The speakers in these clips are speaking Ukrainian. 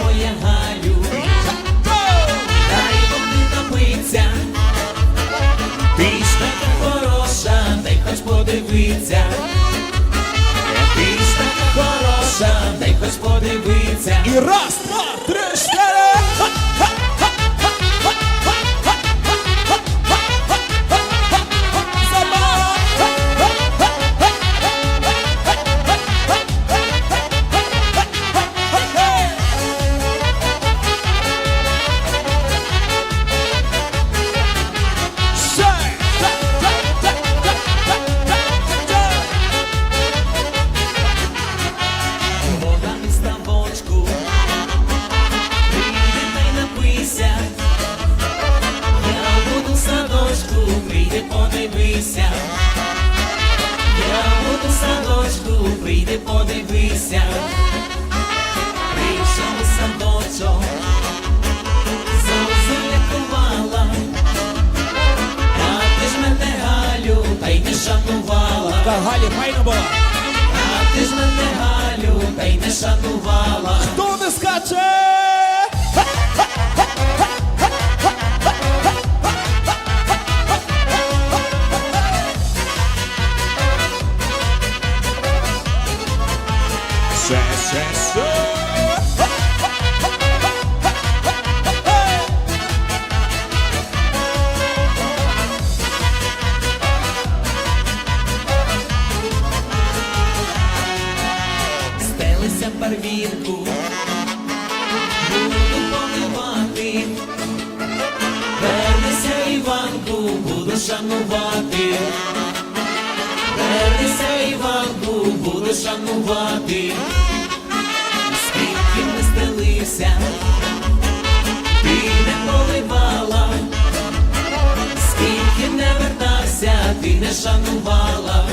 моя Галю, дай води напиться. Ти ж така хоч подивиться. Ти ж така хороша, хоч подивиться. І раз, прийди подивися. Я буду садочку, прийди подивися. Прийшов у садочок, зозулякувала. А ти ж мене Галю, та й не шанувала. Та Галі файно була. А ти ж мене Галю, та й не шанувала. Стелися барвінку, буду поливати. Вернися, Іванку, буду шанувати. Вернися, Іванку, буду шанувати. Ти не шанувала.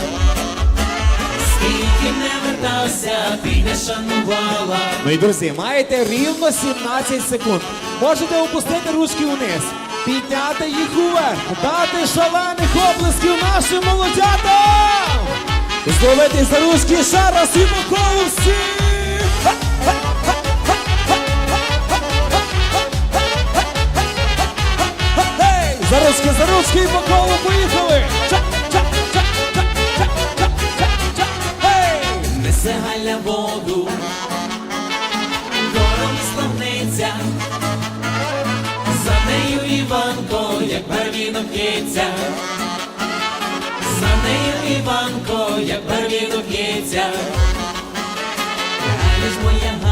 Скільки не вертався, ти не шанувала. Ну друзі, маєте рівно 17 секунд. Можете опустити ручки вниз, підняти їх уверх, дати шалених оплесків нашим молодятам! Зловити за ручки ще раз і по! І по колу поїхали! Несе Галя воду, гором славниця, за нею Іванко, як барвінок п'ється, за нею Іванко, як барвінок п'ється, Галя ж моя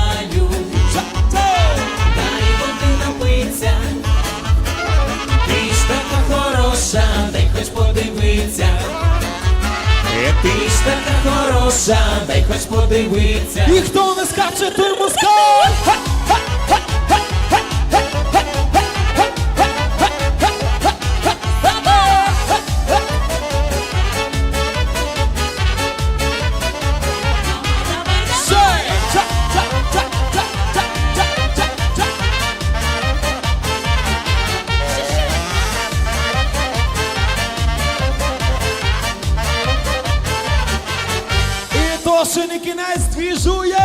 дай хоч подивиться. І хто не скаче, той москаль! ще не кінець, двіжує!